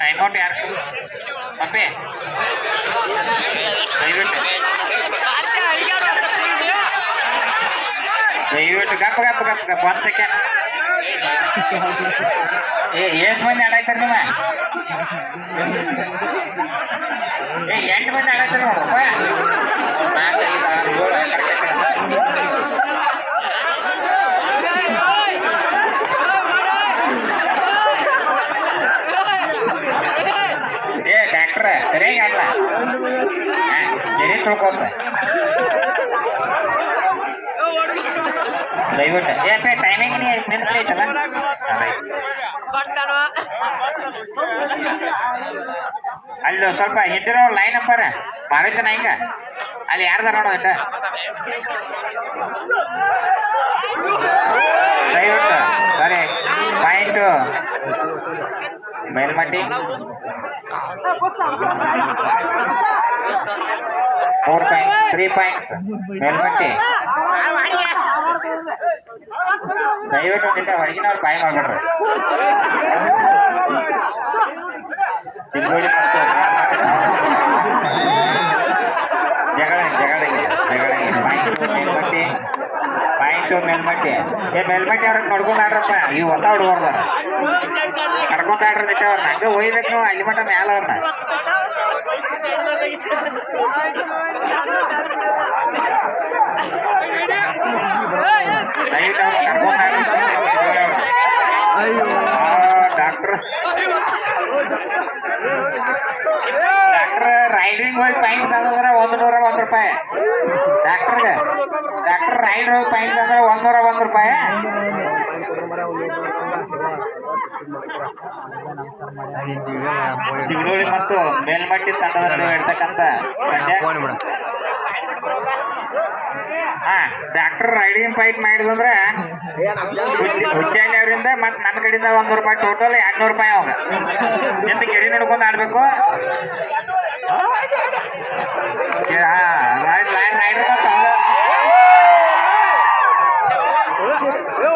Time out ಯಾರು? ಪಪ್ಪೆ? ದಯವಿಟ್ಟು. ದಯವಿಟ್ಟು ಗಪ್ಪ ಗಪ್ಪ ಗಪ್ಪ ಗಪ್ಪ ಒಂದು ಸೆಕೆಂಡ್ ಎಷ್ಟು ಮಂದಿ ಆಡಾಯ್ತಾರ ನಿಮ್ಮ ಏ, ಎಂಟು ಮಂದಿ ಆಡಾಯ್ತಾರ ನೋಡಪ್ಪ ಅಲ್ಲಿ ಒಂದ್ ಸ್ವಲ್ಪ ಹಿಂದಿರೋ ಲೈನ್ ನಂಬರ್ ಮಾಡಿದ್ದನ ಹಿಂಗ? ಅಲ್ಲಿ ಯಾರ್ದಾರ ನೋಡೋ ಇಟ್ಟ ದಯವಿಟ್ಟು ಸರಿ. Point ಮೇಲ್ಮಟ್ಟಿ. Four point three points ಮೇಲ್ಮಟ್ಟಿ. ದಯವಿಟ್ಟು ಒಂದಿಟ್ಟ ಹೊರಗಿನವ್ರು ಬಾಯ್ ಮಾಡ್ಬೇಡ್ರಿ ಮತ್ತು ಜಗಳ ಜಗಳ ಜಗಳ ಮೇಲ್ಮಟ್ಟಿ. ಪಾಯಿಂಟ್ ಮೇಲ್ಮಟ್ಟಿ. ಏ, ಮೇಲ್ಮಟ್ಟಿ ಅವ್ರನ್ನ ನೋಡ್ಕೊಂಡು ಆಡ್ರಪ್ಪ. ಇವು ಹೊಸ ಹುಡುಗರ್ದ ಕರ್ಕೊಂಡ್ ಆಡ್ರಿ ನಿಟ್ಟ ಅವ್ರನ್ನ ಹಂಗೆ ಒಯ್ಬೇಕು ನಾವು, ಅಲ್ಲಿ ಮಟ್ಟ ಮ್ಯಾಲ ಅವ್ರನ್ನ ದಯವಿಟ್ಟು ಅವ್ರನ್ನ ಕರ್ಕೊಂಡ್ ಆಡ್ರಿ ಡಾಕ್ಟ್ರ್ ಡಾಕ್ಟ್ರ್ ರೈಡಿಂಗ್ ಹೋಗಿ ಪಾಯಿಂಟ್ ತಂದ್ರೆ ಒಂದು ನೂರ ಒಂದು ರೂಪಾಯಿ ಡಾಕ್ಟರ್ಗೆ ಡಾಕ್ಟರ್ ರೈಡ್ ಹೋಗಿ ಪೈಂಟ್ ತಂದ್ರೆ ಒಂದು ನೂರ ಒಂದು ರೂಪಾಯಿ ಚಿಗುರೋಳಿ ಮತ್ತು ಮೇಲ್ಮಟ್ಟಿ ತಂಡದಲ್ಲಿ ಇರ್ತಕ್ಕಂಥ ಡಾಕ್ಟರ್ ರೈಡಿಂಗ್ ಫೈಟ್ ಮಾಡಿದಂದ್ರೆ ಹುಚ್ಚಾಲಿ ಅವರಿಂದ ಮತ್ ನನ್ನ ಕಡೆಯಿಂದ ಒಂದ್ ರೂಪಾಯಿ ಟೋಟಲ್ ಎರಡ್ನೂರು ರೂಪಾಯಿ ಅವಾಗ. ಎಂತ ಗೆರೆ ನೋಡ್ಕೊಂಡು ಆಡ್ಬೇಕು?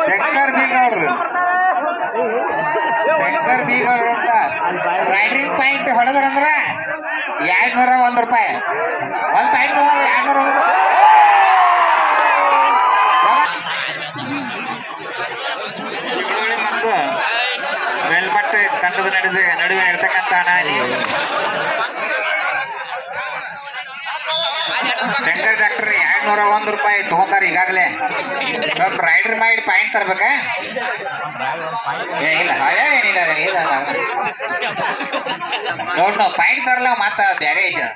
ಶಂಕರ್ ಬೀಗೌಡ್ರು ಶಂಕರ್ ರೈಡಿಂಗ್ ಪಾಯಿಂಟ್ ಹೊಡೆದ್ರಂದ್ರ ಎರಡ್ನೂರ ಒಂದ್ ರೂಪಾಯಿ. ಒಂದ್ ಪಾಯಿಂಟ್ ಎರಡ್ನೂರ ಒಂದು ಚಿಕ್ಕುಳಿ ಮತ್ತು ಮೇಲ್ಮಟ್ಟೆ ತಂಡದ ನಡುವೆ ನಡುವೆ ನಾಯಿ. ಶಂಕರ್ ಡಾಕ್ಟರ್ ಎರಡ್ನೂರ ಒಂದ್ ರೂಪಾಯಿ ತಗೋತಾರ ಈಗಾಗಲೇ. ಸ್ವಲ್ಪ ರೈಡರ್ ಮಾಡಿ ಪಾಯಿಂಟ್ ತರ್ಬೇಕ? ಇಲ್ಲ ಇಲ್ಲ ನೋಡ್ ನಾವು ಪಾಯಿಂಟ್ ತರಲ್ಲ ಮತ್ತ ಬೇರೆ ಐತೆ.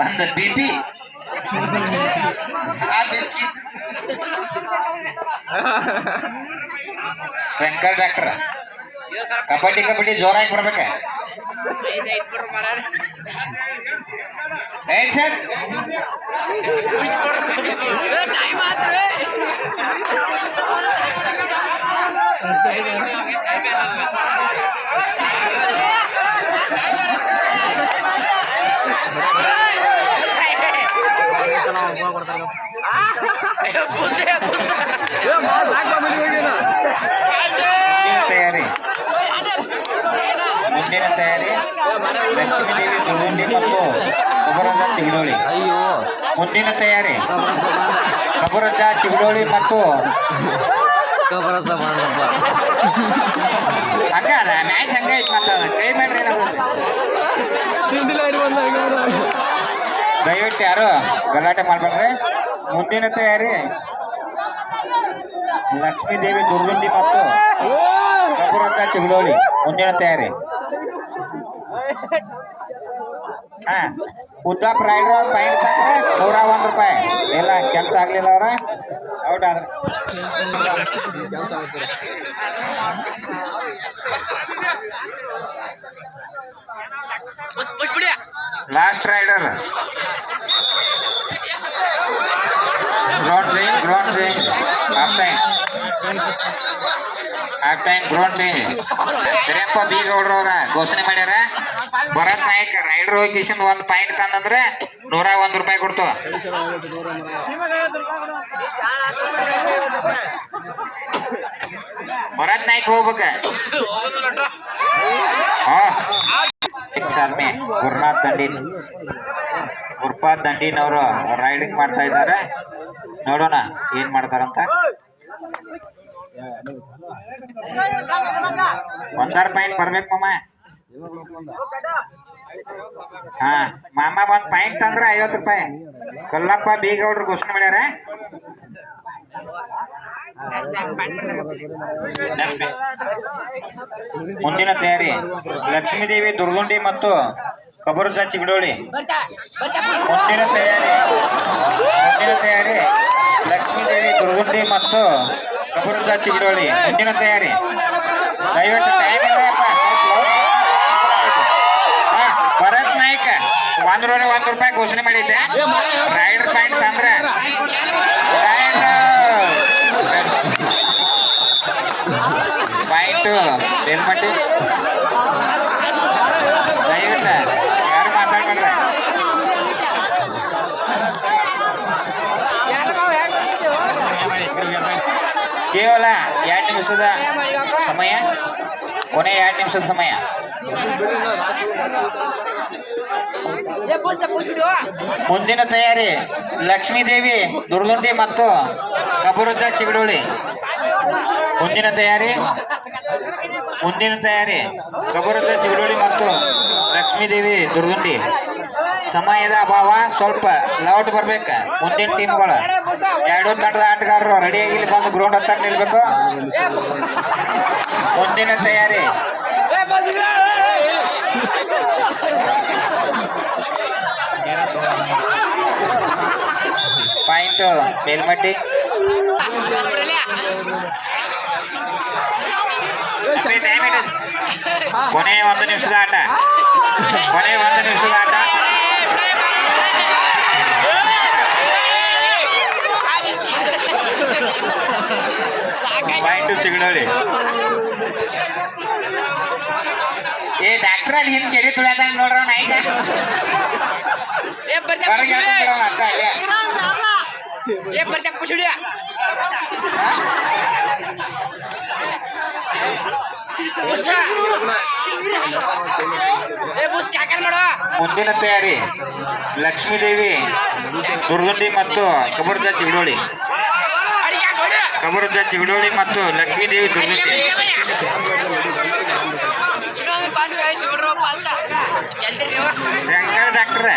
ಒಂದು B P Shankar doctor kabaddi kabaddi ಜೋರಾಗಿ ಬರ್ಬೇಕ? ಏನ್ ಸರ್? ಮುಂದಿನ ಮುಂದಿನ ತಯಾರಿ ಲಕ್ಷ್ಮೀದೇವಿ ದುಗುಂಡಿ ಮತ್ತು ಕಬರಜ ಚಿಗಡೋಳಿ ಅಯ್ಯೋ. ಮುಂದಿನ ತಯಾರಿ. ಕಬರಜ ಚಿಗಡೋಳಿ ಮತ್ತು ಕಬರಜ ಮಾಡಪ್ಪ. ಹಂಗ ಅದ ಮ್ಯಾಚ್ ಹಂಗ ಐತ್ ಮತ್ತ ಕೈ ಮಾಡ್ರಿ ದಯವಿಟ್ಟು ಯಾರು ಗಲಾಟೆ ಮಾಡ್ಬೇಡ್ರಿ? ಮುಂದಿನ ತಯಾರಿ. ಲಕ್ಷ್ಮೀದೇವಿ ದುರ್ಗುಂಡಿ ಮತ್ತು ಕಬರಜ ಚಿಗಡೋಳಿ ಮುಂದಿನ ತಯಾರಿ. ಹಾ ಉದ್ದಾಪ್ ರೈಡ್ರು ಪೈಂಟ್ ತಗೊಂಡ್ರೆ ನೂರ ಒಂದು ರೂಪಾಯಿ. ಇಲ್ಲ ಕೆಲಸ ಆಗ್ಲಿಲ್ಲ ಅವ್ರ? ಔಟ್ ಆದ್ರೆ. Last raider ground change ground change of time half time ground time ಬೀಗೌಡ್ರು ಅವ್ರ ಘೋಷಣೆ ಮಾಡ್ಯಾರ. ಭರತ್ ನಾಯಕ್ ರೈಡರ್ ಹೋಗಿ ಒಂದು ಪಾಯಿಂಟ್ ತಂದಂದ್ರೆ ನೂರ ಒಂದು ರೂಪಾಯಿ ಕೊಡ್ತು. ಭರತ್ ನಾಯ್ಕ ಹೋಗ್ಬೇಕ. ಹಾ. ಶಾರ್ಮಿ ಗುರುನಾಥ್ ದಂಡಿನ್, ಗುರುಪಾದ್ ದಂಡಿನ್ ಅವರು ರೈಡಿಂಗ್ ಮಾಡ್ತಾ ಇದ್ದಾರೆ. ನೋಡೋಣ ಏನ್ ಮಾಡ್ತಾರಂತ. ಒಂದಾರ ಪಾಯಿಂಟ್ ಬರ್ಬೇಕು ಮಾಮ. ಹಾ, ಮಾಮ ಒಂದ್ ಪಾಯಿಂಟ್ ಅಂದ್ರೆ ಐವತ್ತು ರೂಪಾಯಿ. ಕೊಲ್ಲಪ್ಪ ಬೀಗೌಡ್ರು ಘೋಷಣೆ ಮಾಡ್ಯಾರ. ಮುಂದಿನ ತಯಾರಿ, ಲಕ್ಷ್ಮೀದೇವಿ, ದುರ್ಗುಂಡಿ ಮತ್ತು ಕಬರುಜ ಚಿಗಡೋಳಿ ಮುಂದಿನ ತಯಾರಿ ಮುಂದಿನ ತಯಾರಿ, ಲಕ್ಷ್ಮೀದೇವಿ, ದುರ್ಗುಂಡಿ ಮತ್ತು ಕಬರುಜ ಚಿಗಡೋಳಿ ಮುಂದಿನ ತಯಾರಿ ದಯವಿಟ್ಟು ಟೈಮ್ ಇದೆಯಪ್ಪ ಹಾ, ಭರತ್ ನಾಯ್ಕ ಒಂದ್ ರೂಪಾಯಿ ಒಂದ್ ರೂಪಾಯಿ ಘೋಷಣೆ ಮಾಡಿದ್ದೆ ರೈಡರ್ ಪಾಯಿಂಟ್ ಅಂದ್ರೆ ಪಾಯಿಂಟ್ ಹೆಲ್ಮೆಟ್ ದಯವಿಟ್ಟು ಯಾರು ಮಾತಾಡ್ಬೇಡ್ರಿ ಕೇವಲ ಎರಡು ನಿಮಿಷದ ಸಮಯ. ಕೊನೆ ಎರಡು ನಿಮಿಷದ ಸಮಯ. ಮುಂದಿನ ತಯಾರಿ ಲಕ್ಷ್ಮೀದೇವಿ ದುರ್ಗುಂಡಿ ಮತ್ತು ಕಬರುದ್ದ ಚಿಗಡೋಳಿ ಮುಂದಿನ ತಯಾರಿ ಮುಂದಿನ ತಯಾರಿ ಕಬರುದ್ದ ಚಿಗಡೋಳಿ ಮತ್ತು ಲಕ್ಷ್ಮೀದೇವಿ ದುರ್ಗುಂಡಿ ಸಮಯದ ಅಭಾವ ಸ್ವಲ್ಪ ಲೌಟ್ ಬರ್ಬೇಕ. ಮುಂದಿನ ಟೀಮ್ಗಳು ಎರಡು ತಂಡದ ಆಟಗಾರರು ರೆಡಿಯಾಗಿ ಇಲ್ಲಿ ಬಂದು ಗ್ರೌಂಡ್ ಹತ್ತಿರ ನಿಲ್ಬೇಕು. ಮುಂದಿನ ತಯಾರಿ. ಪಾಯಿಂಟ್ ಮೇಲ್ಮಟ್ಟಿ. ಕೊನೆ ಒಂದು ನಿಮಿಷದ ಆಟ. ಕೊನೆ ಒಂದು ನಿಮಿಷದ ಆಟ. ಪಾಯಿಂಟ್ ಚಿಗಡೋಳಿ. ಏ ಡಾಕ್ಟರ್ ಅಲ್ಲಿ ಹಿಂದ್ ಕೆರಿ ತುಳಿಯದ ನೋಡ್ರ ನಾಯ್ಕ ಹೊರಗೆ ಎಳ್ಕೊಂಡ್ ಬಿಡೋಣ ಅಕ್ಕ ಅಲ್ಲೇ ಮುಂದಿನ ತಯಾರಿ ಲಕ್ಷ್ಮೀದೇವಿ ದುರ್ಗುಂಡಿ ಮತ್ತು ಕಬರ್ಜ ಚಿಗಡೋಳಿ. ಕಬರ್ಜ ಚಿಗಡೋಳಿ ಮತ್ತು ಲಕ್ಷ್ಮೀದೇವಿ ದುರ್ಗತಿ. ಶಂಕರ್ ಡಾಕ್ಟರ್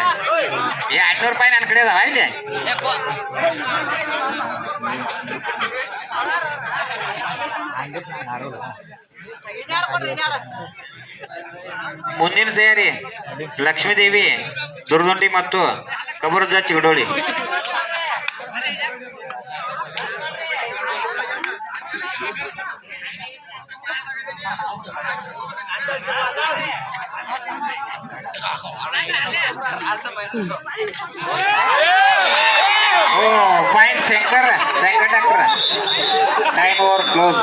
ಏ ಐನೂರು ರೂಪಾಯಿ ನನ್ನ ಕಡೆ ಅದಾವ ಇಲ್ಲಿ. ಮುಂದಿನ ತಯಾರಿ ಲಕ್ಷ್ಮೀದೇವಿ ದುರ್ಗುಂಡಿ ಮತ್ತು ಕಬರುದ್ದ ಚಿಗಡೋಳಿ ಓ point Shankar Shankar doctor time over close